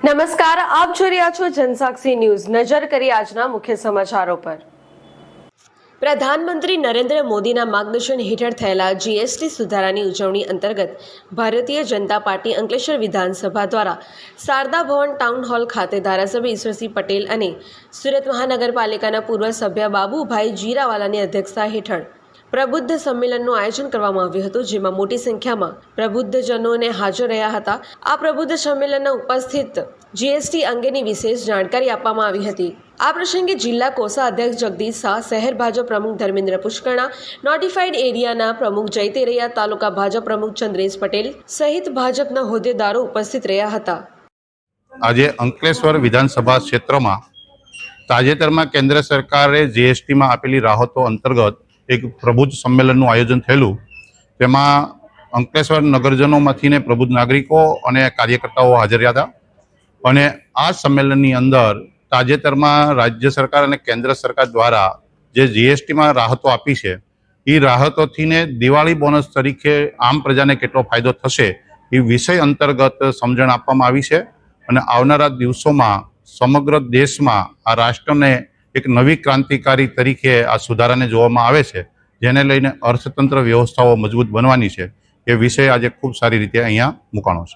નમસ્કાર, આપ જોઈ રહ્યા છો જનસાક્ષી ન્યૂઝ. નજર કરી આજના મુખ્ય સમાચારો પર. પ્રધાનમંત્રી નરેન્દ્ર મોદીના માર્ગદર્શન હેઠળ થયેલા જીએસટી સુધારાની ઉજવણી અંતર્ગત ભારતીય જનતા પાર્ટી અંકલેશ્વર વિધાનસભા દ્વારા શારદા ભવન ટાઉન હોલ ખાતે ધારાસભ્ય ઈશ્વરસિંહ પટેલ અને સુરત મહાનગરપાલિકાના પૂર્વ સભ્ય બાબુભાઈ જીરાવાલાની અધ્યક્ષતા હેઠળ પ્રબુદ્ધ સંમેલનનું આયોજન કરવામાં આવ્યું હતું, જેમાં મોટી સંખ્યામાં પ્રબુદ્ધજનોને હાજર રહ્યા હતા. આ પ્રબુદ્ધ સંમેલનના ઉપસ્થિત જીએસટી અંગેની વિશેષ જાણકારી આપવામાં આવી હતી. આ પ્રસંગે જિલ્લા કોષા અધ્યક્ષ જગદીશ શાહ, શહેર ભાજપ પ્રમુખ ધર્મેન્દ્ર પુષ્કણા નોટિફાઈડ એરિયાના પ્રમુખ જયતેરૈયા, તાલુકા ભાજપ પ્રમુખ ચંદ્રેશ પટેલ સહિત ભાજપના હોદ્દેદારો ઉપસ્થિત રહ્યા હતા. આજે અંકલેશ્વર વિધાનસભા ક્ષેત્રમાં તાજેતરમાં કેન્દ્ર સરકારે જીએસટીમાં આપેલી રાહતો અંતર્ગત એક પ્રબુદ્ધ સંમેલનનું આયોજન થયેલું. તેમાં અંકલેશ્વર નગરજનોમાંથી ને પ્રબુદ્ધ નાગરિકો અને કાર્યકર્તાઓ હાજર હતા. અને આ સંમેલનની અંદર તાજેતરમાં રાજ્ય સરકાર અને કેન્દ્ર સરકાર દ્વારા જે જીએસટીમાં રાહતો આપી છે એ રાહતોથીને દિવાળી બોનસ તરીકે આમ પ્રજાને કેટલો ફાયદો થશે, એ વિષય અંતર્ગત સમજણ આપવામાં આવી છે. અને આવનારા દિવસોમાં સમગ્ર દેશમાં આ રાષ્ટ્રને એક નવી ક્રાંતિકારી તરીકે આ સુધારાને જોવામાં આવે છે, જેને લઈને અર્થતંત્ર વ્યવસ્થાઓ મજબૂત બનવાની છે, એ વિષય આજે ખૂબ સારી રીતે અહીંયા મૂકાણો છે.